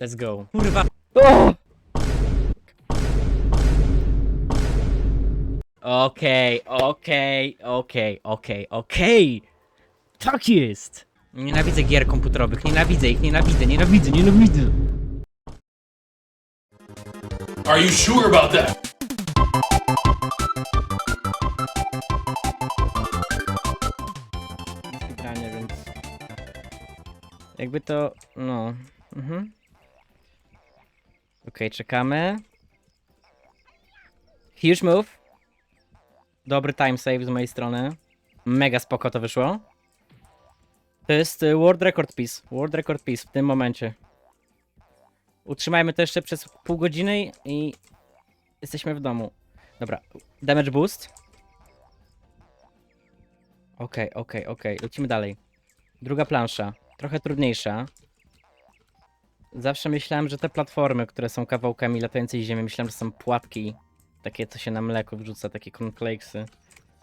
Let's go. Kurwa. O! Okej, okej, okej, okej, okej. Tak jest. Nienawidzę gier komputerowych, nienawidzę ich, nienawidzę, nienawidzę, nienawidzę. Are you sure about that? Granie, więc... Jakby to, no... Mhm. Okej, czekamy. Huge move. Dobry time save z mojej strony. Mega spoko to wyszło. To jest y, World Record Piece. World Record Piece w tym momencie. Utrzymajmy to jeszcze przez pół godziny i jesteśmy w domu. Dobra, damage boost. Okej, okej, okej, lecimy dalej. Druga plansza, trochę trudniejsza. Zawsze myślałem, że te platformy, które są kawałkami latającej ziemi, myślałem, że są płatki. Takie, co się na mleko wrzuca, takie cornflakesy.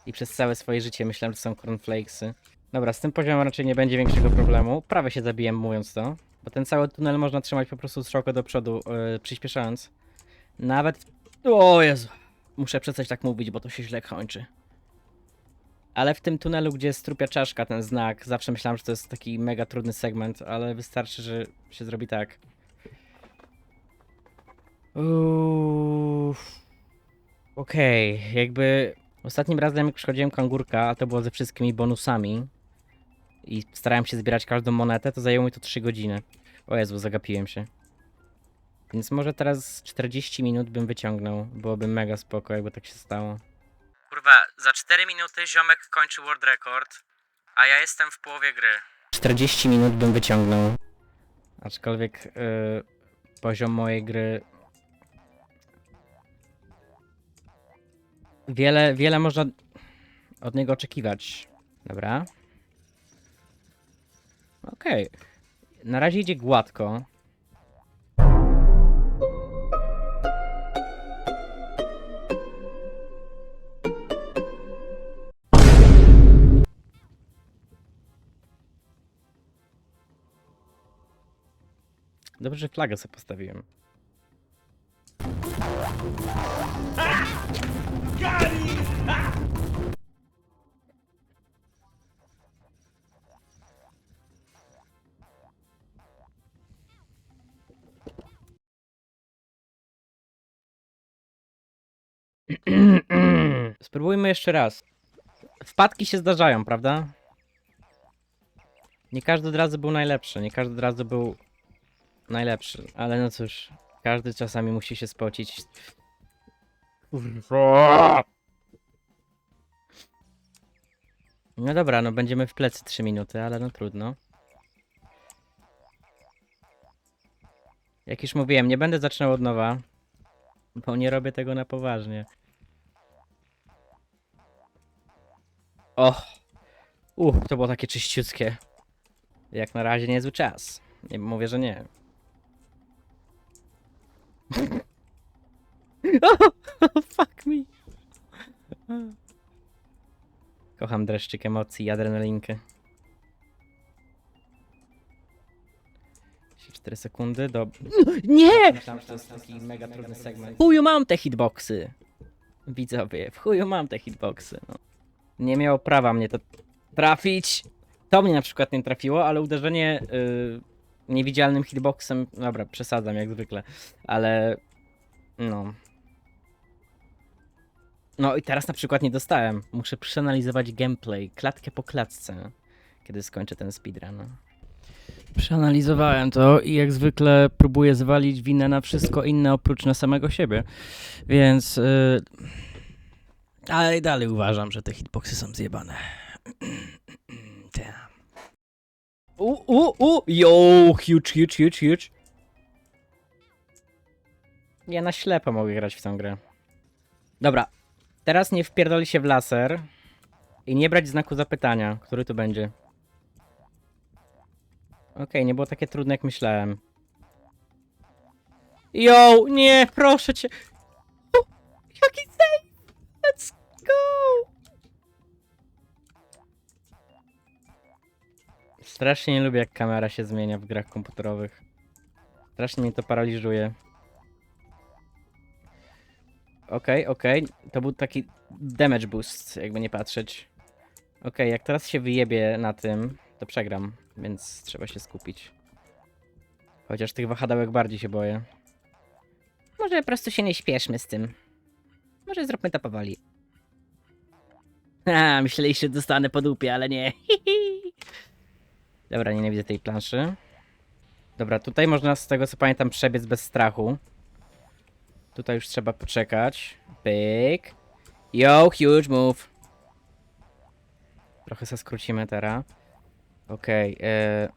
I przez całe swoje życie myślałem, że są cornflakesy. Dobra, z tym poziomem raczej nie będzie większego problemu. Prawie się zabiłem mówiąc to. Bo ten cały tunel można trzymać po prostu strzałkę do przodu, yy, przyspieszając. Nawet... O Jezu. Muszę przestać tak mówić, bo to się źle kończy. Ale w tym tunelu, gdzie jest trupia czaszka, ten znak, zawsze myślałem, że to jest taki mega trudny segment, ale wystarczy, że się zrobi tak. Uff. Okej, jakby ostatnim razem jak przychodziłem kangurka, a to było ze wszystkimi bonusami i starałem się zbierać każdą monetę, to zajęło mi to 3 godziny. O Jezu, zagapiłem się. Więc może teraz 40 minut bym wyciągnął, byłoby mega spoko, jakby tak się stało. Kurwa, za 4 minuty ziomek kończy world record, a ja jestem w połowie gry. 40 minut bym wyciągnął. Aczkolwiek yy, poziom mojej gry. Wiele, wiele można od niego oczekiwać. Dobra. Okej. Na razie idzie gładko. Dobrze, że flagę sobie postawiłem. Spróbujmy jeszcze raz. Wpadki się zdarzają, prawda? Nie każdy od razu był najlepszy, nie każdy od razu był najlepszy, ale no cóż, każdy czasami musi się spocić. Kurwa. No dobra, no będziemy w plecy 3 minuty, ale no trudno. Jak już mówiłem, nie będę zaczynał od nowa, bo nie robię tego na poważnie. Och. Uch, to było takie czyściutkie. Jak na razie niezły czas. Nie mówię, że nie. Oh, fuck me. Kocham dreszczyk emocji i adrenalinkę. 4 sekundy do... Nie! Myślałem, że to jest taki mega trudny segment. W chuju mam te hitboxy. Widzowie, w chuju mam te hitboxy. No. Nie miało prawa mnie to trafić. To mnie na przykład nie trafiło, ale uderzenie y, niewidzialnym hitboxem, dobra, przesadzam jak zwykle, ale no. No i teraz na przykład nie dostałem. Muszę przeanalizować gameplay, klatkę po klatce, kiedy skończę ten speedrun. Przeanalizowałem to i jak zwykle próbuję zwalić winę na wszystko inne oprócz na samego siebie. Więc. Yy... Ale dalej uważam, że te hitboxy są zjebane. Damn. U, u, u, yo, huge, huge, huge, huge. Ja na ślepo mogę grać w tę grę. Dobra, teraz nie wpierdoli się w laser i nie brać znaku zapytania, który tu będzie. Okej, nie było takie trudne jak myślałem. Yo, nie, proszę cię. Jaki save! Let's go! Strasznie nie lubię jak kamera się zmienia w grach komputerowych. Strasznie mnie to paraliżuje. Okej, okej. To był taki damage boost, jakby nie patrzeć. Okej, jak teraz się wyjebie na tym, to przegram, więc trzeba się skupić. Chociaż tych wahadełek bardziej się boję. Może po prostu się nie śpieszmy z tym. Może zróbmy to powoli. A, myśleliście, że dostanę po dupie, ale nie. Dobra, nienawidzę tej planszy. Dobra, tutaj można z tego co pamiętam przebiec bez strachu. Tutaj już trzeba poczekać. Pyk. Yo, huge move. Trochę se skrócimy teraz. Okej. e,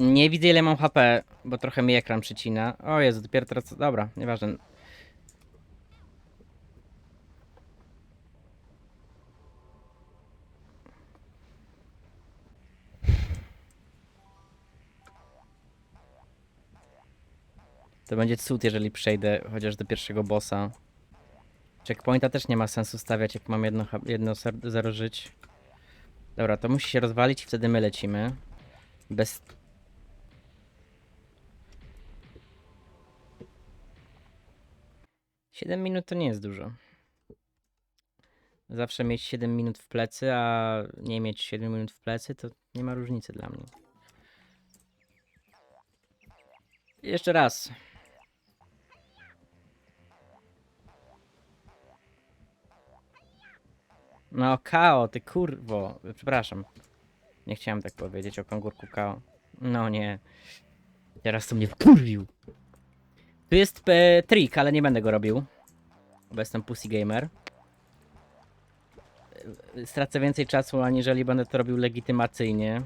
nie widzę ile mam HP, bo trochę mi ekran przycina. O Jezu, dopiero teraz... Dobra, nieważne. To będzie cud, jeżeli przejdę chociaż do pierwszego bossa. Checkpointa też nie ma sensu stawiać, jak mam jedno, jedno zero żyć. Dobra, to musi się rozwalić i wtedy my lecimy. Bez... Siedem minut to nie jest dużo. Zawsze mieć 7 minut w plecy, a nie mieć 7 minut w plecy, to nie ma różnicy dla mnie. Jeszcze raz. No, Kao, ty kurwo. Przepraszam. Nie chciałem tak powiedzieć o kangurku Kao. No nie. Teraz to mnie wkurwił. Tu jest e, trik, ale nie będę go robił. Bo jestem pussy gamer. Stracę więcej czasu, aniżeli będę to robił legitymacyjnie.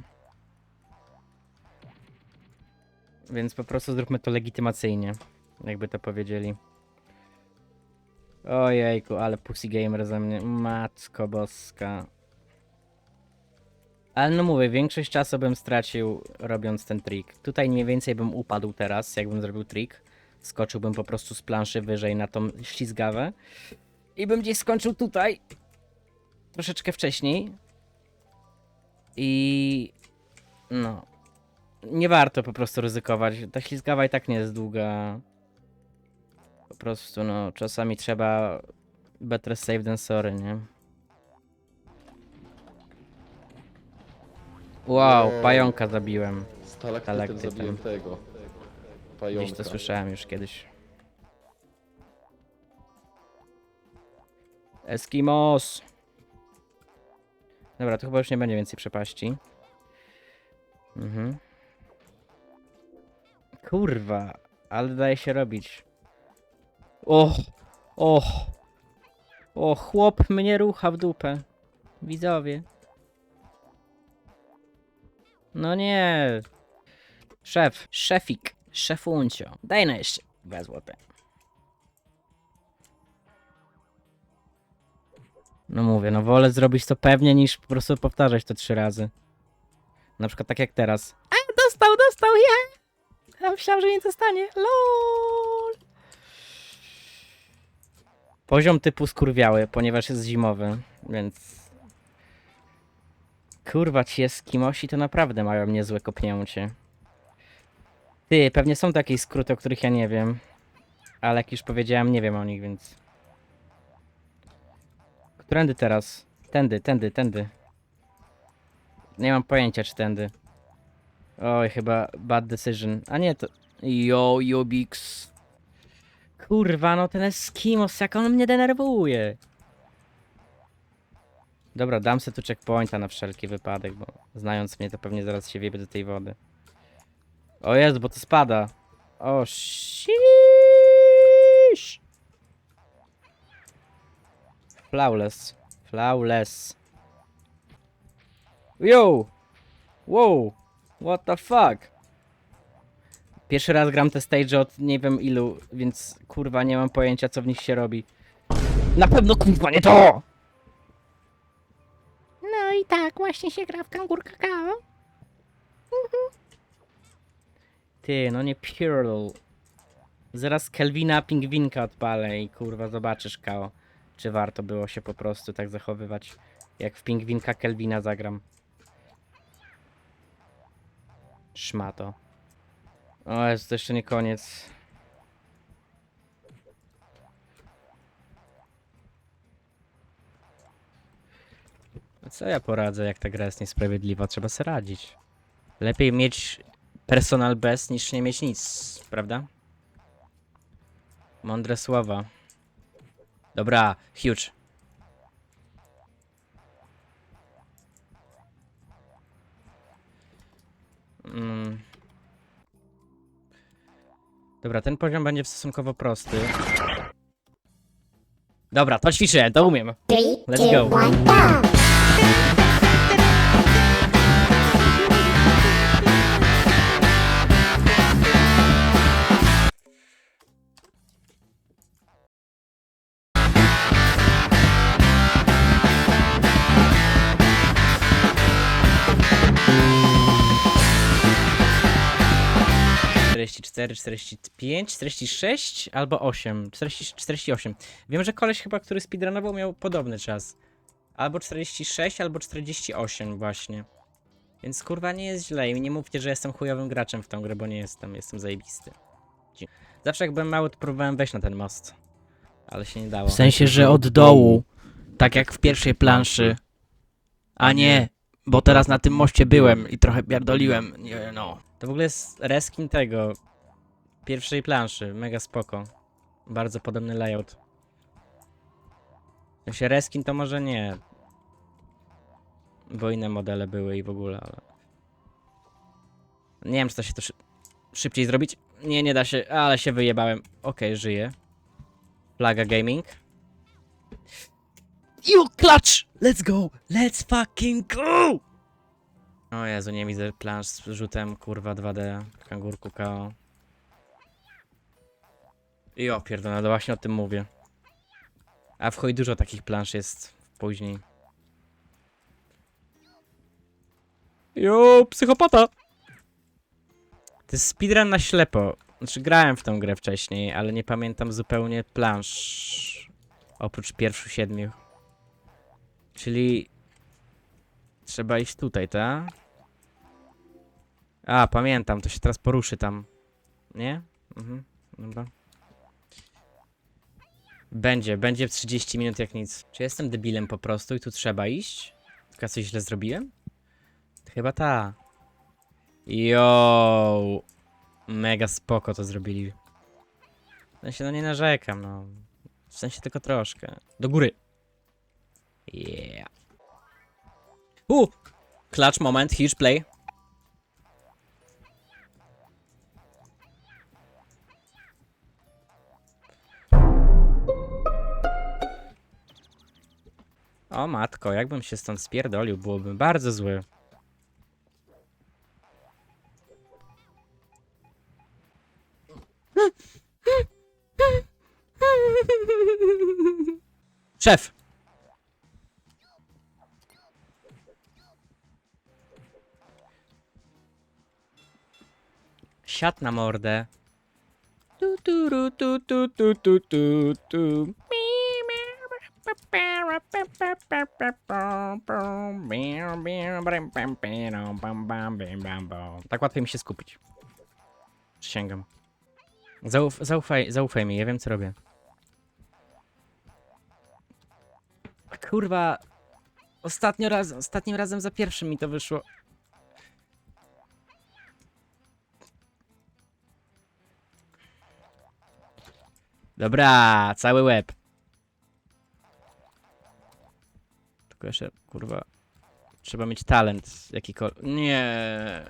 Więc po prostu zróbmy to legitymacyjnie. Jakby to powiedzieli. Ojejku, ale pussy gamer ze mnie. Matko boska. Ale no mówię, większość czasu bym stracił robiąc ten trik. Tutaj mniej więcej bym upadł teraz, jakbym zrobił trik. Skoczyłbym po prostu z planszy wyżej na tą ślizgawę. I bym gdzieś skończył tutaj. Troszeczkę wcześniej. I... No. Nie warto po prostu ryzykować. Ta ślizgawa i tak nie jest długa. Po prostu, no, czasami trzeba better safe than sorry, nie? Wow, Nie. pająka zabiłem. Stalaktytem Stalaktytem. zabiłem tego. Gdzieś Pająka. to słyszałem już kiedyś. Eskimos! Dobra, tu chyba już nie będzie więcej przepaści. Mhm. Kurwa, ale daje się robić. Och, och. O, chłop mnie rucha w dupę. Widzowie. No nie. Szef, szefik, szefuncio. Daj na jeszcze dwa złote. No mówię, no wolę zrobić to pewnie niż po prostu powtarzać to trzy razy. Na przykład tak jak teraz. A, dostał, dostał, ja! Ja myślałem, że nie dostanie. LOL! Poziom typu skurwiały, ponieważ jest zimowy, więc... Kurwa, ci Eskimosi to naprawdę mają niezłe kopnięcie. Ty, pewnie są takie skróty, o których ja nie wiem. Ale jak już powiedziałem, nie wiem o nich, więc... Którędy teraz? Tędy, tędy, tędy. Nie mam pojęcia, czy tędy. Oj, chyba bad decision. A nie, to... Yo, Jobix. Kurwa, no ten Eskimos, jak on mnie denerwuje. Dobra, dam sobie tu checkpointa na wszelki wypadek, bo znając mnie, to pewnie zaraz się wiebie do tej wody. O jest, bo to spada. O, shish. Flawless. Flawless. Yo! Wow! What the fuck? Pierwszy raz gram te stage od nie wiem ilu, więc kurwa nie mam pojęcia co w nich się robi. Na pewno kurwa nie to! No i tak właśnie się gra w kangur kakao. Ty, no nie pierdol. Zaraz Kelvina Pingwinka odpalę i kurwa zobaczysz Kao. Czy warto było się po prostu tak zachowywać, jak w Pingwinka Kelvina zagram. Szmato. O, jest to jeszcze nie koniec. No Co ja poradzę, jak ta gra jest niesprawiedliwa? Trzeba sobie radzić. Lepiej mieć personal best niż nie mieć nic, prawda? Mądre słowa. Dobra, huge. Mm. Dobra, ten poziom będzie stosunkowo prosty. Dobra, to ćwiczę, to umiem. Let's go. One, go! Czterdzieści cztery, czterdzieści pięć, czterdzieści sześć albo 8. 40, 48. Wiem, że koleś chyba, który speedrunował miał podobny czas. Albo 46, albo 48 właśnie. Więc kurwa nie jest źle i nie mówcie, że jestem chujowym graczem w tą grę, bo nie jestem. Jestem zajebisty. Zawsze jak byłem mały, to próbowałem wejść na ten most. Ale się nie dało. W sensie, że od dołu, tak jak w pierwszej planszy. A nie, bo teraz na tym moście byłem i trochę pierdoliłem. Nie, no. To w ogóle jest reskin tego pierwszej planszy, mega spoko. Bardzo podobny layout. W sensie reskin to może nie. Bo inne modele były i w ogóle, ale. Nie wiem, czy to się to szy szybciej zrobić. Nie, nie da się, ale się wyjebałem. Okej, żyję. Plaga Gaming. You clutch! Let's go! Let's fucking go! O Jezu, nie widzę plansz z rzutem, kurwa 2D, kangurku KO. I o pierdolę, no właśnie o tym mówię. A w chuj dużo takich plansz jest później. Jo, psychopata! To jest speedrun na ślepo. Znaczy grałem w tą grę wcześniej, ale nie pamiętam zupełnie plansz. Oprócz pierwszych siedmiu. Czyli... Trzeba iść tutaj, tak? A, pamiętam, to się teraz poruszy tam. Nie? Mhm, dobra. Będzie, będzie w 30 minut jak nic. Czy jestem debilem po prostu i tu trzeba iść? Tylko coś źle zrobiłem? Chyba ta. Yo, Mega spoko to zrobili. W sensie, no nie narzekam, no. W sensie tylko troszkę. Do góry. Yeah. U! Clutch moment, huge play. O matko, jakbym się stąd spierdolił, byłoby bardzo zły. Szef! Siad na mordę. Tu, tu, tu, tu, tu, tu, tu, tu. Tak łatwiej mi się skupić. Przysięgam. Zauf, zaufaj, zaufaj mi, ja wiem co robię. Kurwa. Ostatnio raz, ostatnim razem za pierwszym mi to wyszło. Dobra, cały łeb. Tylko jeszcze, kurwa. Trzeba mieć talent jakikolwiek. Nie.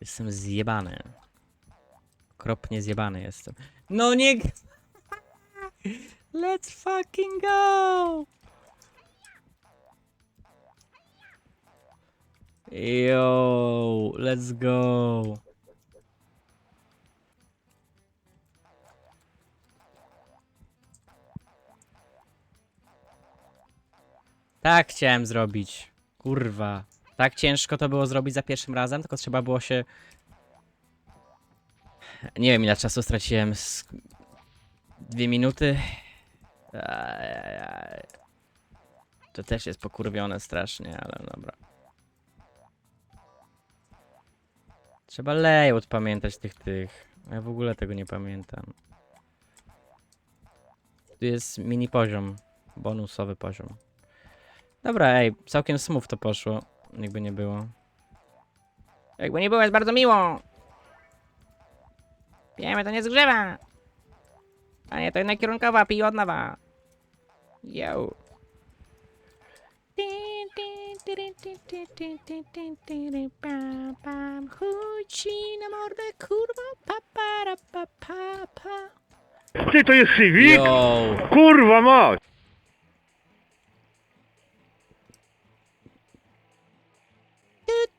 Jestem zjebany. Okropnie zjebany jestem. No nie. Let's fucking go! Yo, let's go. Tak chciałem zrobić. Kurwa. Tak ciężko to było zrobić za pierwszym razem, tylko trzeba było się Nie wiem ile czasu straciłem. Z... Dwie minuty. To też jest pokurwione strasznie, ale dobra. Trzeba layout pamiętać tych tych. Ja w ogóle tego nie pamiętam. Tu jest mini poziom. Bonusowy poziom. Dobra, ej, całkiem smooth to poszło. Jakby nie było. Jakby nie było, jest bardzo miło. Pijemy, to nie zgrzewa. A nie, to jednak kierunkowa, pij od nowa. Yo. Ci na mordę, kurwa, pa, para, pa, pa, pa. Ty to jest Civic? Yo. Kurwa mać!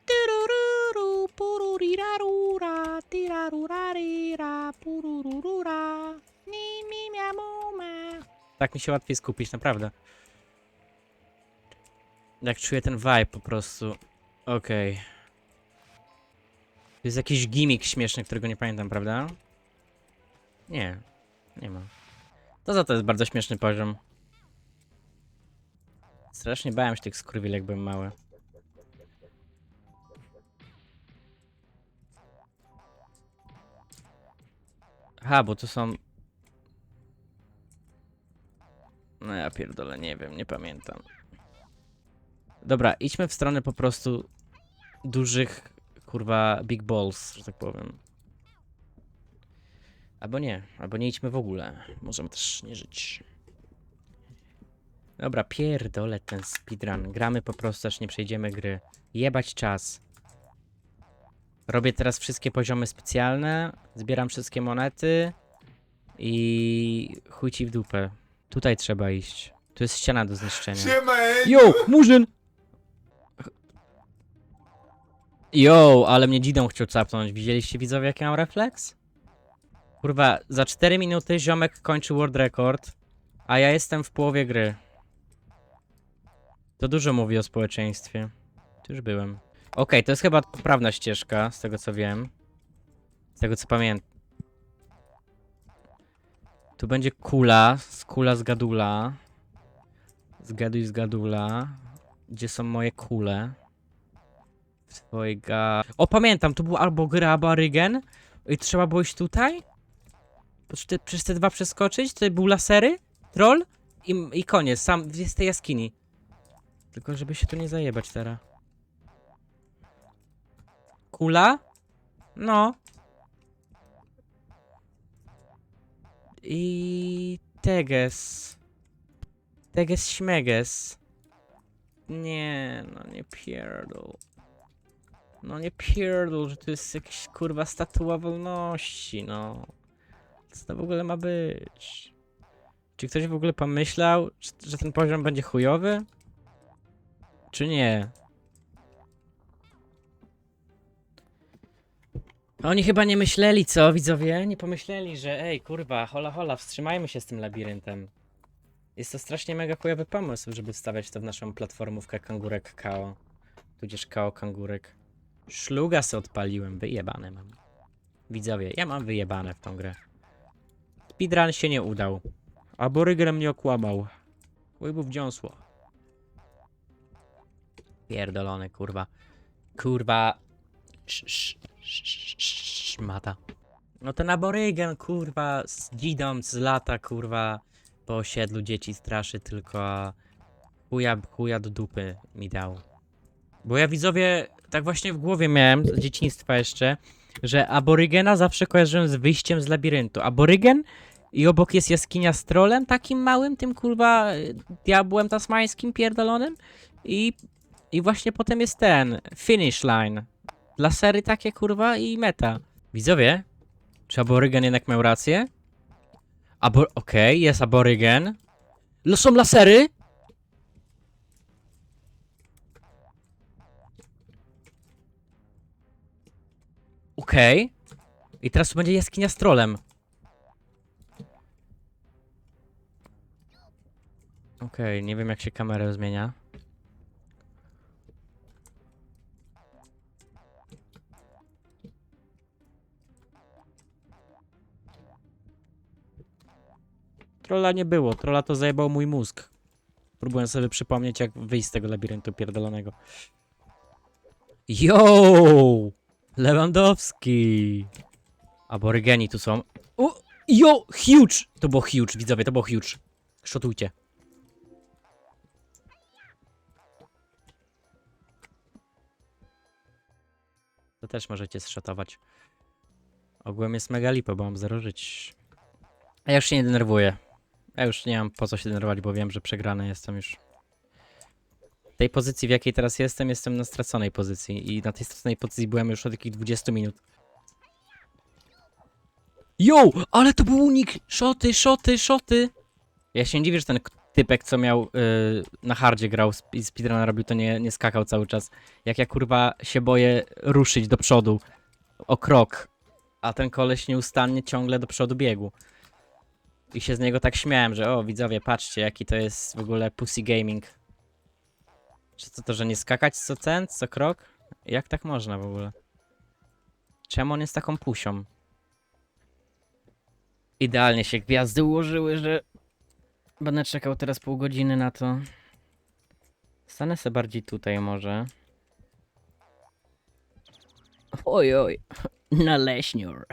Turururu, pururirarura, tirarurarira, purururura, mi, mia, mu, ma. Tak mi się łatwiej skupić, naprawdę. Jak czuję ten vibe po prostu. Okej. To jest jakiś gimmick śmieszny, którego nie pamiętam, prawda? Nie. Nie ma. To za to jest bardzo śmieszny poziom. Strasznie bałem się tych skurwil, jak byłem mały. Aha, bo to są... No ja pierdolę, nie wiem, nie pamiętam. Dobra, idźmy w stronę po prostu dużych, kurwa, big balls, że tak powiem. Albo nie, albo nie idźmy w ogóle. Możemy też nie żyć. Dobra, pierdolę ten speedrun. Gramy po prostu, aż nie przejdziemy gry. Jebać czas. Robię teraz wszystkie poziomy specjalne, zbieram wszystkie monety i chuj ci w dupę. Tutaj trzeba iść. Tu jest ściana do zniszczenia. Yo, Murzyn! Yo, ale mnie dzidą chciał capnąć. Widzieliście widzowie jaki mam refleks? Kurwa, za 4 minuty ziomek kończy world record, a ja jestem w połowie gry. To dużo mówi o społeczeństwie. Tu już byłem. Okej, to jest chyba poprawna ścieżka, z tego co wiem. Z tego co pamiętam. Tu będzie kula, z kula z gadula. Zgaduj z gadula. Gdzie są moje kule? Twojej ga... O, pamiętam, tu był albo gra, albo Arygen. I trzeba było iść tutaj? Te, przez te dwa przeskoczyć? Tutaj był lasery, troll i, i koniec, sam jest tej jaskini. Tylko żeby się tu nie zajebać teraz. Kula? No. I Teges. Teges Śmeges. Nie, no nie pierdol. No nie pierdol, że to jest jakaś kurwa statua wolności, no. Co to w ogóle ma być? Czy ktoś w ogóle pomyślał, że ten poziom będzie chujowy? Czy nie? Oni chyba nie myśleli, co widzowie? Nie pomyśleli, że ej, kurwa, hola hola, wstrzymajmy się z tym labiryntem. Jest to strasznie mega chujowy pomysł, żeby wstawiać to w naszą platformówkę Kangurek KO. Tudzież KO Kangurek. Szluga se odpaliłem, wyjebane mam. Widzowie, ja mam wyjebane w tą grę. Speedrun się nie udał. Aborygen mnie okłamał. Łybów dziąsło. Pierdolony, kurwa. Kurwa. Sz, sz, sz, sz, sz, Szmata. No ten aborygen, kurwa, z dzidą z lata, kurwa, po osiedlu dzieci straszy, tylko chuja, chuja do dupy mi dał. Bo ja widzowie, tak właśnie w głowie miałem, z dzieciństwa jeszcze, że aborygena zawsze kojarzyłem z wyjściem z labiryntu. Aborygen i obok jest jaskinia z trolem, takim małym, tym kurwa diabłem tasmańskim pierdolonym i, i właśnie potem jest ten, finish line. Lasery takie kurwa i meta. Widzowie, czy aborygen jednak miał rację? Abo Okej, jest aborygen. Są lasery? Okej. Okay. I teraz tu będzie jaskinia z trolem. Okej, okay, nie wiem jak się kamerę zmienia. Trolla nie było, trolla to zajebał mój mózg. Próbuję sobie przypomnieć jak wyjść z tego labiryntu pierdolonego. Yo! Lewandowski! Aborygeni tu są. O! Yo! Huge! To było huge, widzowie, to było huge. Szotujcie. To też możecie zszotować. Ogółem jest mega lipa, bo mam zero żyć. A ja już się nie denerwuję. Ja już nie mam po co się denerwować, bo wiem, że przegrany jestem już. Tej pozycji, w jakiej teraz jestem, jestem na straconej pozycji. I na tej straconej pozycji byłem już od jakich 20 minut. Yo! Ale to był unik! Szoty, szoty, szoty! Ja się nie dziwię, że ten typek, co miał yy, na hardzie grał i speedrun robił, to nie, nie skakał cały czas. Jak ja kurwa się boję ruszyć do przodu o krok, a ten koleś nieustannie ciągle do przodu biegł. I się z niego tak śmiałem, że o widzowie, patrzcie jaki to jest w ogóle pussy gaming. Czy to to, że nie skakać co ten, co krok? Jak tak można w ogóle? Czemu on jest taką pusią? Idealnie się gwiazdy ułożyły, że będę czekał teraz pół godziny na to. Stanę se bardziej tutaj może. Oj, oj. Naleśniur.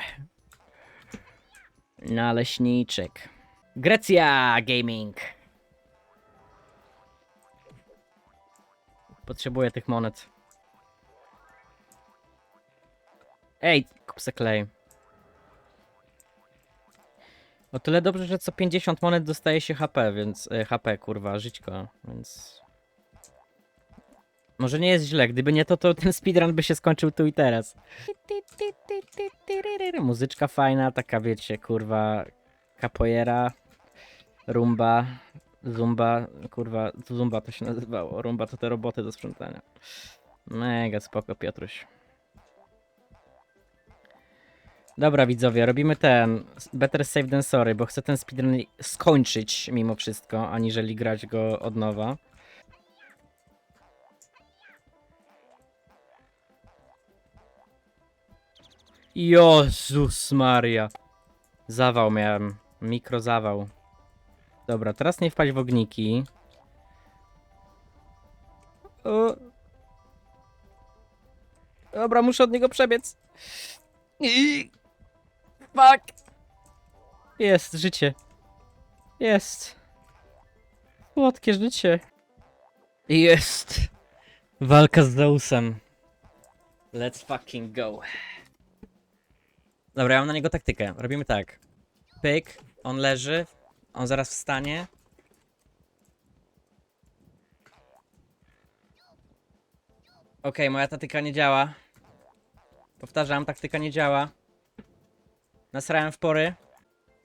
Naleśniczek. Grecja Gaming. Potrzebuję tych monet. Ej, kup se klej. O tyle dobrze, że co 50 monet dostaje się HP, więc... E, HP, kurwa, żyćko, więc... Może nie jest źle, gdyby nie to, to ten speedrun by się skończył tu i teraz. Muzyczka fajna, taka wiecie, kurwa, capoeira, rumba, zumba, kurwa, zumba to się nazywało, rumba to te roboty do sprzątania. Mega spoko, Piotruś. Dobra widzowie, robimy ten Better Save than Sorry, bo chcę ten speedrun skończyć mimo wszystko, aniżeli grać go od nowa. Jezus Maria. Zawał miałem. Mikrozawał. Dobra, teraz nie wpaść w ogniki. O. Dobra, muszę od niego przebiec. I... Fuck. Jest, życie. Jest. Słodkie życie. Jest. Walka z Zeusem. Let's fucking go. Dobra, ja mam na niego taktykę. Robimy tak. Pyk, on leży, on zaraz wstanie. Okej, moja taktyka nie działa. Powtarzam, taktyka nie działa. Nasrałem w pory.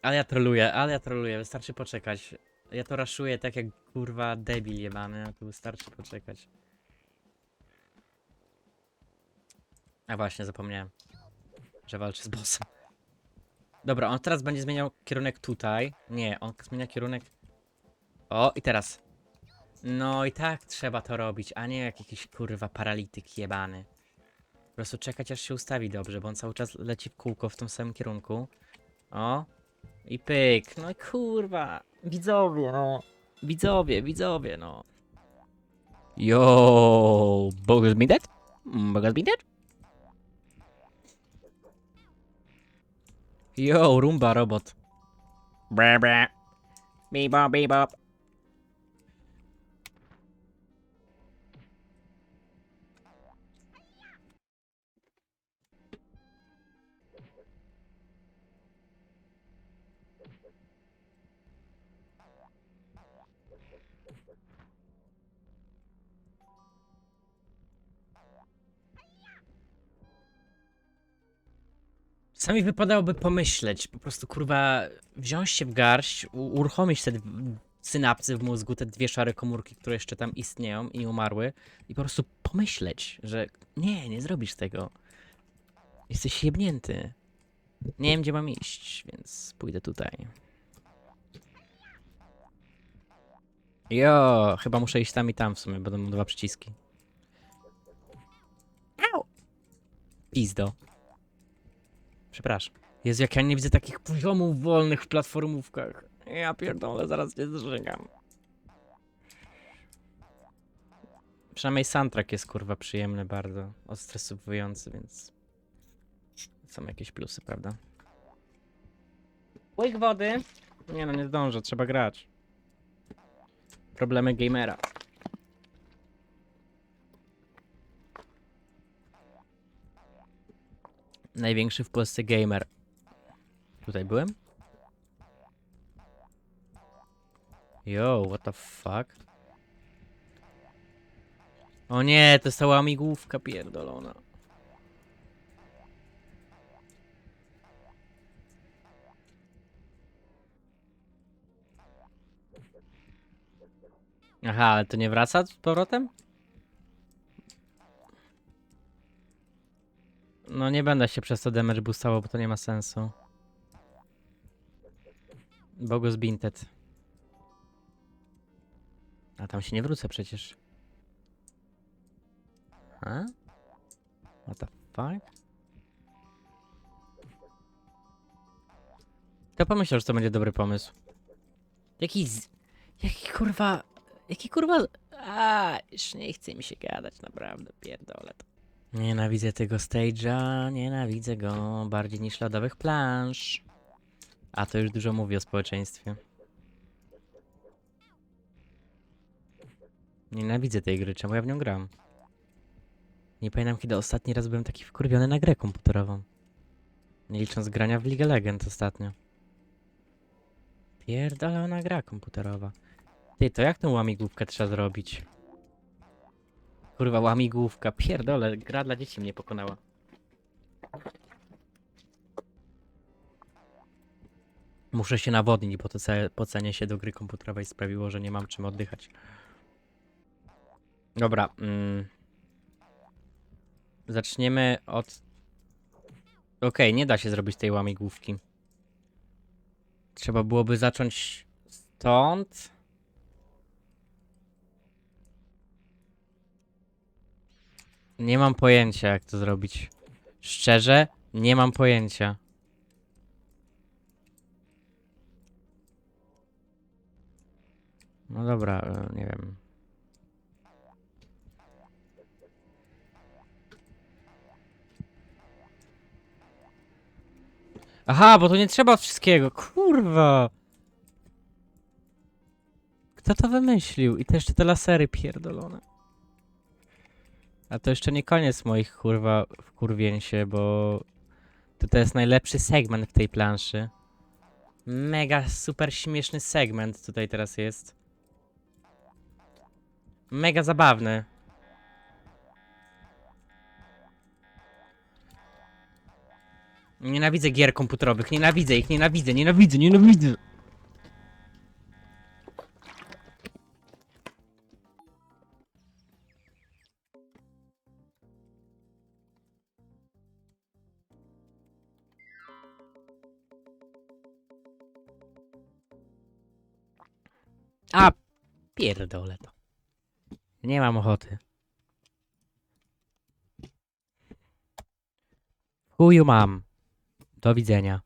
Ale ja troluję, ale ja troluję, wystarczy poczekać. Ja to raszuję tak jak kurwa debil jebany, a tu wystarczy poczekać. A właśnie, zapomniałem, że walczy z bossem. Dobra, on teraz będzie zmieniał kierunek tutaj. Nie, on zmienia kierunek... O, i teraz. No i tak trzeba to robić, a nie jak jakiś kurwa paralityk jebany. Po prostu czekać aż się ustawi dobrze, bo on cały czas leci w kółko w tym samym kierunku. O. I pyk. No i kurwa. Widzowie, no. Widzowie, widzowie, no. Yo, bogus me dead? Bogus me? Yo, rumba robot. Bre, bre. Bebop, bebop. Czasami wypadałoby pomyśleć, po prostu kurwa wziąć się w garść, uruchomić te synapsy w mózgu, te dwie szare komórki, które jeszcze tam istnieją i umarły i po prostu pomyśleć, że nie, nie zrobisz tego. Jesteś jebnięty. Nie wiem, gdzie mam iść, więc pójdę tutaj. Jo, chyba muszę iść tam i tam w sumie, będą dwa przyciski. Au! Pizdo. Przepraszam. Jezu, jak ja nie widzę takich poziomów wolnych w platformówkach. Ja pierdolę, zaraz cię zżygam. Przynajmniej soundtrack jest kurwa przyjemny bardzo, odstresowujący, więc są jakieś plusy, prawda? Łyk wody. Nie no, nie zdążę, trzeba grać. Problemy gamera. Największy w Polsce gamer. Tutaj byłem? Yo, what the fuck? O nie, to jest cała amigłówka pierdolona. Aha, ale to nie wraca z powrotem? No nie będę się przez to damage boostował, bo to nie ma sensu. Bogus Binted. A tam się nie wrócę przecież. A? What the fuck? Kto pomyślał, że to będzie dobry pomysł? Jaki z... Jaki kurwa... Jaki kurwa... A, już nie chce mi się gadać, naprawdę, pierdolę to. Nienawidzę tego stage'a, nienawidzę go bardziej niż lodowych plansz. A to już dużo mówi o społeczeństwie. Nienawidzę tej gry, czemu ja w nią gram? Nie pamiętam kiedy ostatni raz byłem taki wkurwiony na grę komputerową. Nie licząc grania w League of Legends ostatnio. Pierdolona gra komputerowa. Ty, to jak tą łamigłówkę trzeba zrobić? Kurwa, łamigłówka, pierdolę, gra dla dzieci mnie pokonała. Muszę się nawodnić, bo to pocenie się do gry komputerowej sprawiło, że nie mam czym oddychać. Dobra. Mm. Zaczniemy od... Okej, nie da się zrobić tej łamigłówki. Trzeba byłoby zacząć stąd. Nie mam pojęcia, jak to zrobić. Szczerze, nie mam pojęcia. No dobra, e, nie wiem. Aha, bo to nie trzeba wszystkiego. Kurwa. Kto to wymyślił? I jeszcze te lasery pierdolone. A to jeszcze nie koniec moich kurwa wkurwień się, bo to, to jest najlepszy segment w tej planszy. Mega super śmieszny segment tutaj teraz jest. Mega zabawny. Nienawidzę gier komputerowych, nienawidzę ich, nienawidzę, nienawidzę, nienawidzę. A, pierdolę to. Nie mam ochoty. Chuju mam. Do widzenia.